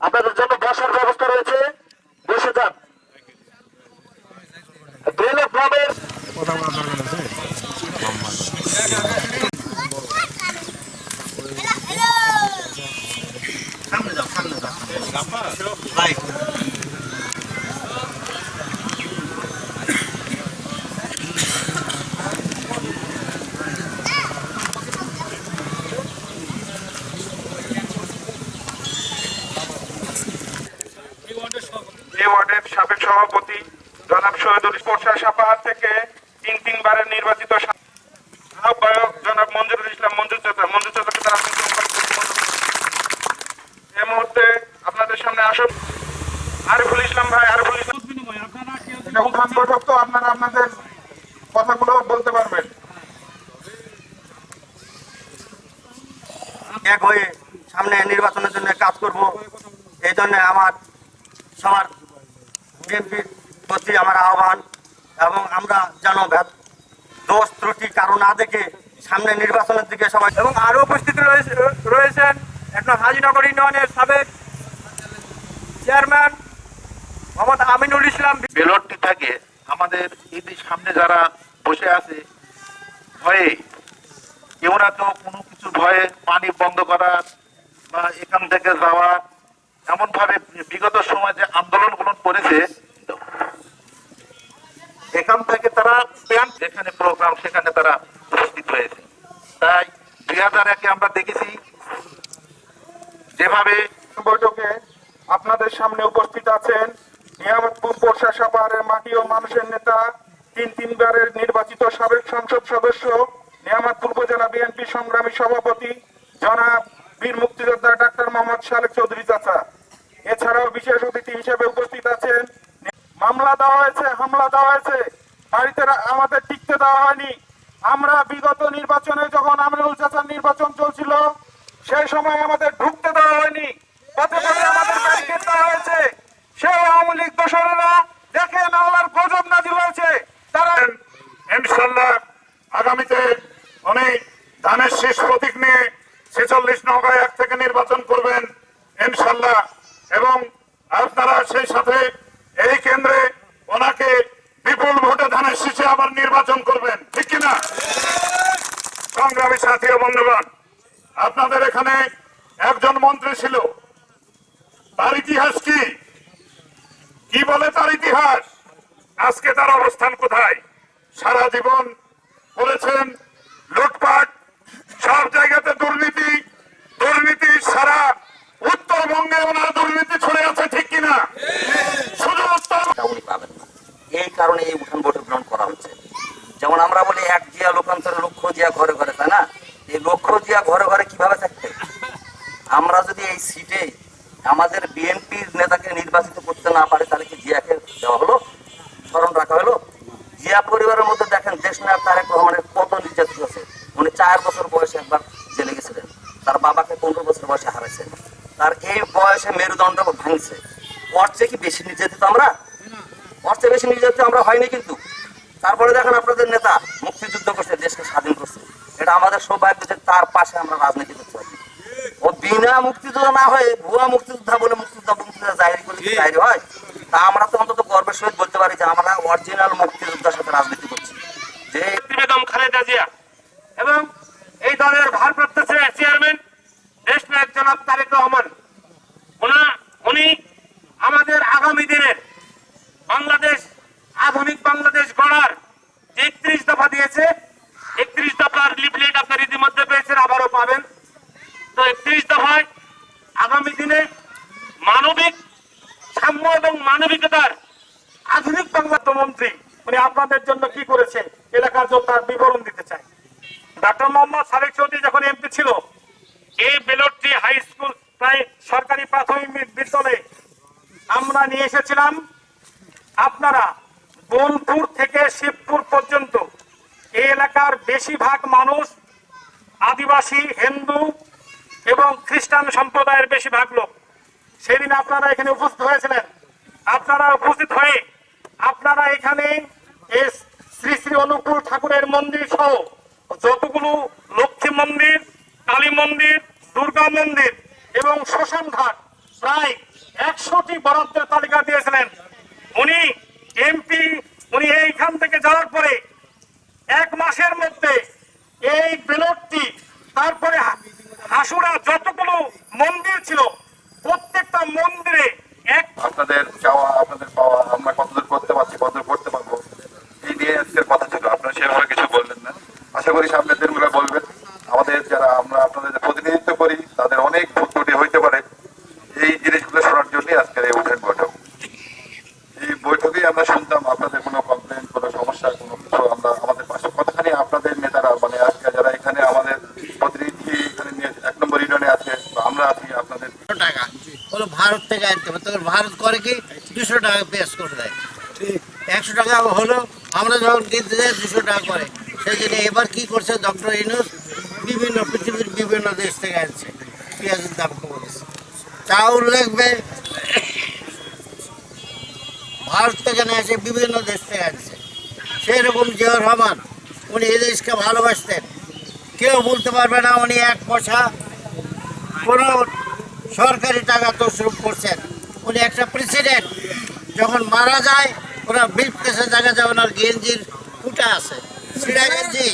আপনাদের জন্য বসার ব্যবস্থা রয়েছে। বসে যান। এই ওয়ার্ডের সাবেক সভাপতি জনাব শহীদুল স্পর্শা সাপাহার থেকে তিন তিনবারের নির্বাচিত আহ্বায়ক জনাব মঞ্জুরুল ইসলাম মঞ্জুর চাচা। মঞ্জুর চাচাকে তারা এই মুহূর্তে আপনাদের সামনে আসুন। আরিফুল ইসলাম ভাই, আরিফুল ইসলাম এটা বৈঠক তো আপনারা আপনাদের কথাগুলো বলতে পারবেন। এক হয়ে সামনে নির্বাচনের জন্য কাজ করব। এই জন্য আমার সবার বিএনপির প্রতি আমার আহ্বান এবং আমরা যেন দোষ, ত্রুটি কারও না দেখে সামনে নির্বাচনের দিকে সবাই এবং আরও উপস্থিত রয়েছে- রয়েছেন একটা হাজিনগর ইউনিয়নের সাবেক চেয়ারম্যান মোহাম্মদ আমিনুল ইসলাম। বেলটটি থাকে আমাদের এই সামনে যারা বসে আছে, ভয়ে কেউরা তো কোনো কিছু ভয়ে পানি বন্ধ করা বা এখান থেকে যাওয়া এমন ভাবে বিগত সময় যে আন্দোলনগুলো করেছে, এখান থেকে তারা যেখানে প্রোগ্রাম সেখানে তারা উপস্থিত হয়েছে। তাই দুই হাজার একে আমরা দেখেছি, যেভাবে বৈঠকে আপনাদের সামনে উপস্থিত আছেন নিয়ামতপুর প্রশাসা পাহাড়ের মাটি ও মানুষের নেতা, তিন তিনবারের নির্বাচিত সাবেক সংসদ সদস্য, নিয়ামতপুর উপজেলা বিএনপি সংগ্রামী সভাপতি জনাব বীর মুক্তিযোদ্ধা ডাক্তার মোহাম্মদ শালেক চৌধুরী চাচা। এছাড়াও বিশেষ অতিথি হিসেবে উপস্থিত আছেন। মামলা দেওয়া হয়েছে, হামলা দেওয়া হয়েছে। বাড়িতে আমাদের টিকতে দেওয়া হয়নি। আমরা বিগত নির্বাচনে যখন আমরুল চাচার নির্বাচন চলছিল, সেই সময় আমাদের ঢুকতে দেওয়া হয়নি পথে পথে আমাদের ব্যারিকেড দেওয়া হয়েছে সেই আওয়ামী লীগ দোসরেরা দেখেন আল্লাহর গজব নাজিল হয়েছে তারা ইনশাল্লাহ আগামীতে অনেক ধানের শেষ প্রতীক নিয়ে ছেচল্লিশ নৌকা এক থেকে নির্বাচন করবেন ইনশাল্লাহ এবং আপনারা সেই সাথে এই কেন্দ্রে ওনাকে বিপুল ভোটে ধানের শীষে আবার নির্বাচন করবেন, ঠিক কিনা সংগ্রামী সাথী বন্ধুগণ, আপনাদের এখানে একজন মন্ত্রী ছিল। তার ইতিহাস কি? কি বলে তার ইতিহাস? আজকে তার অবস্থান কোথায়? সারা জীবন করেছেন লুটপাট, সব জায়গাতে দুর্নীতি দুর্নীতি সারা উত্তরবঙ্গে ওনার দুর্নীতি ছড়ে আছে, ঠিক কিনা শুধু উত্তর তা উনি পাবেন না এই কারণে এই উঠান বৈঠক গ্রহণ করা হচ্ছে যেমন আমরা বলি এক জিয়া লোকান্তরে লক্ষ্য জিয়া ঘরে ঘরে তাই না এই লক্ষ্য জিয়া ঘরে ঘরে কীভাবে থাকবে আমরা যদি এই সিটে আমাদের বিএনপির নেতাকে নির্বাচিত করতে না পারে তাহলে কি জিয়াকে দেওয়া হলো স্মরণ রাখা হলো জিয়া পরিবারের মধ্যে দেখেন দেশ নায়ক তারেক রহমানের কত নির্যাতিত আছে উনি চার বছর বয়সে একবার জেলে গেছিলেন তার বাবাকে পনেরো বছর বয়সে হারাইছে তার এই বয়সে মেরুদণ্ড ভাঙছে ওর চেয়ে কি বেশি নির্যাতিত আমরা? চেয়ে বেশি নির্যাতিত আমরা হয়নি কিন্তু। তারপরে দেখেন আপনাদের নেতা মুক্তিযুদ্ধ করছে, দেশকে স্বাধীন করছে। এটা আমাদের সৌভাগ্য যে তার পাশে আমরা রাজনীতি করতে পারি। ও বিনা মুক্তিযোদ্ধা না হয়ে ভুয়া মুক্তিযোদ্ধা বলে মুক্তিযোদ্ধা মুক্তিযোদ্ধা জাহির করলে জাহির হয়? তা আমরা তো অন্তত গর্বের সহিত বলতে পারি যে আমরা অরিজিনাল মুক্তিযোদ্ধার সাথে রাজনীতি করছি যে বেগম খালেদা জিয়া এবং এই দলের ভারপ্রাপ্ত চে- চেয়ারম্যান দেশ নায়ক জনাব তারেক রহমান ওনা উনি আমাদের আগামী দিনের বাংলাদেশ আধুনিক বাংলাদেশ গড়ার যে একত্রিশ দফা দিয়েছে একত্রিশ দফার লিফলেট আপনার ইতিমধ্যে পেয়েছেন আবারও পাবেন তো একত্রিশ দফায় আগামী দিনে মানবিক সাম্য এবং মানবিকতার আধুনিক বাংলা মন্ত্রী উনি আপনাদের জন্য কি করেছে, এলাকার জন্য তার বিবরণ দিতে চাই। ডক্টর মোহাম্মদ সালেক চৌধুরী যখন এমপি ছিল, এই বেলট্রি হাই স্কুল, প্রায় সরকারি প্রাথমিক বিদ্যালয়ে আমরা নিয়ে এসেছিলাম। আপনারা বোলপুর থেকে শিবপুর পর্যন্ত, এই এলাকার বেশিরভাগ মানুষ আদিবাসী, হিন্দু এবং খ্রিস্টান সম্প্রদায়ের বেশিরভাগ লোক। সেদিন আপনারা এখানে উপস্থিত হয়েছিলেন। আপনারা উপস্থিত হয়ে আপনারা এখানে এই শ্রী শ্রী অনুকূল ঠাকুরের মন্দির সহ যতগুলো লক্ষ্মী মন্দির, কালী মন্দির, দুর্গা মন্দির এবং শ্মশান ঘাট, প্রায় একশোটি বরাদ্দের তালিকা দিয়েছিলেন। উনি এমপি, উনি এইখান থেকে যাওয়ার পরে এক মাসের মধ্যে এই ব্লকটি তারপরে হাসুরা যতগুলো মন্দির ছিল প্রত্যেকটা মন্দিরে এক আপনাদের চাওয়া আপনাদের পাওয়া আমরা কতদূর করতে পারছি কতদূর করতে পারব এই নিয়ে আজকের কথা ছিল আপনারা সেভাবে কিছু বললেন না আশা করি সামনের দিনগুলো বলবেন আমাদের যারা আমরা আপনাদের যে প্রতিনিধিত্ব করি তাদের অনেক ভুল ত্রুটি হইতে পারে এই জিনিসগুলো শোনার জন্যই আজকের এই উঠেন বৈঠক এই বৈঠকেই আমরা শুনতাম আপনাদের কোনো কমপ্লেন কোনো সমস্যা কোনো কিছু আমরা আমাদের পাশে কতখানি আপনাদের নেতারা মানে আজকে যারা এখানে আমাদের প্রতিনিধি এখানে নিয়ে এক নম্বর ইউনিয়নে আছে বা আমরা আছি আপনাদের টাকা বলো ভারত থেকে আনতে হবে তখন ভারত করে কি? দুশো টাকা পেশ করে দেয়। একশো টাকা হলো আমরা যখন কিনতে যাই, দুশো টাকা করে। সেই জন্য এবার কি করছে ডক্টর ইনুস বিভিন্ন পৃথিবীর বিভিন্ন দেশ থেকে আনছে। পেঁয়াজের দাম কমে গেছে। চাউল লাগবে। ভারত থেকে নিয়ে আসে বিভিন্ন দেশ থেকে আনছে। সেই রকম জিয়াউর রহমান, উনি এই দেশকে ভালোবাসতেন। কেউ বলতে পারবে না উনি এক পয়সা কোনো সরকারি টাকা তসরুপ করছেন। উনি একটা প্রেসিডেন্ট যখন মারা যায় ওরা বিফ কেসে দেখা যায় ওনার গেঞ্জির ফুটা আছে। গেঞ্জি।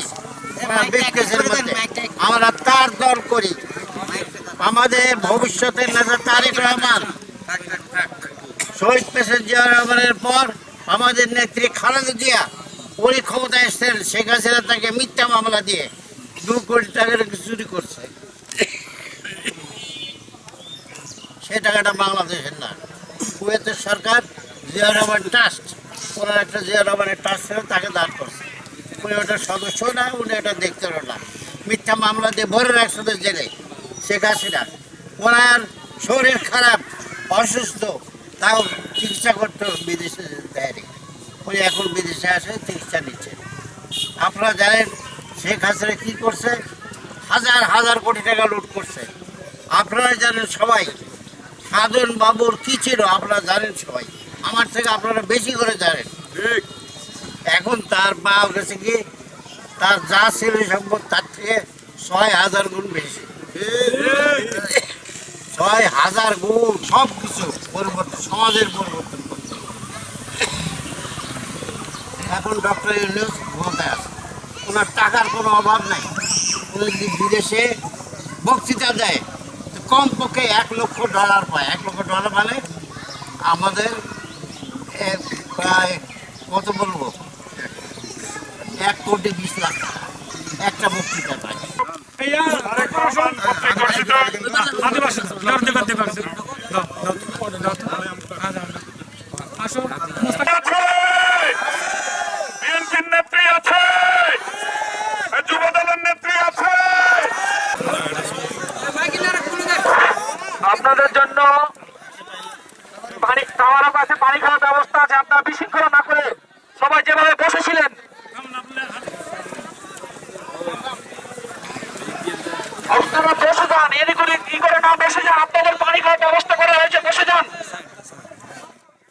কেসের মধ্যে। আমরা তার দল করি। আমাদের ভবিষ্যতের নেতা তারেক রহমান। শহীদ প্রেসিডেন্ট জিয়া রহমানের পর আমাদের নেত্রী খালেদা জিয়া উনি ক্ষমতায় এসছেন। শেখ হাসিনা তাকে মিথ্যা মামলা দিয়ে দু কোটি টাকার চুরি করছে। সেই টাকাটা বাংলাদেশের না। কুয়েতের সরকার জিয়া রহমান ট্রাস্ট ওনার একটা জিয়া রহমানের ট্রাস্ট ছিল, তাকে দাঁড় করছে। উনি ওটার সদস্য না, উনি এটা দেখতে না। মিথ্যা মামলা দিয়ে ভরে রাখছে ওদের জেলে শেখ হাসিনা। ওনার শরীর খারাপ, অসুস্থ, তাও চিকিৎসা করতে বিদেশে দেয়নি। উনি এখন বিদেশে আসে চিকিৎসা নিচ্ছে। আপনারা জানেন শেখ হাসিনা কি করছে? হাজার হাজার কোটি টাকা লুট করছে। আপনারা জানেন সবাই সাধন বাবুর কি ছিল আপনারা জানেন সবাই? আমার থেকে আপনারা বেশি করে জানেন। এখন তার পাওয়া গেছে কি? তার যা ছিল সম্পদ তার থেকে ছয় হাজার গুণ বেশি। ছয় হাজার গুণ সব কিছু পরিবর্তন সমাজের পরিবর্তন করতে এখন ডক্টর ইউনিউস ক্ষমতায় আছে। ওনার টাকার কোনো অভাব নাই। উনি বিদেশে বক্তৃতা দেয়? কমপক্ষে এক লক্ষ ডলার পায়। এক লক্ষ ডলার মানে আমাদের প্রায়, কত বলব? এক কোটি বিশ লাখ একটা বক্তৃতা পায়। আছে বিএনপির নেত্রী আছে যুব দলের নেত্রী আছে আপনাদের জন্য পানি খাওয়ার কাছে পানি খাওয়ার ব্যবস্থা আছে, আপনারা বিশৃঙ্খলা না করে সবাই যেভাবে বসেছিলেন। আপনারা বসে যান, এদিক ওদিক, কি করে না বসে যান, আপনাদের পানি খাওয়ার ব্যবস্থা করা হয়েছে, বসে যান।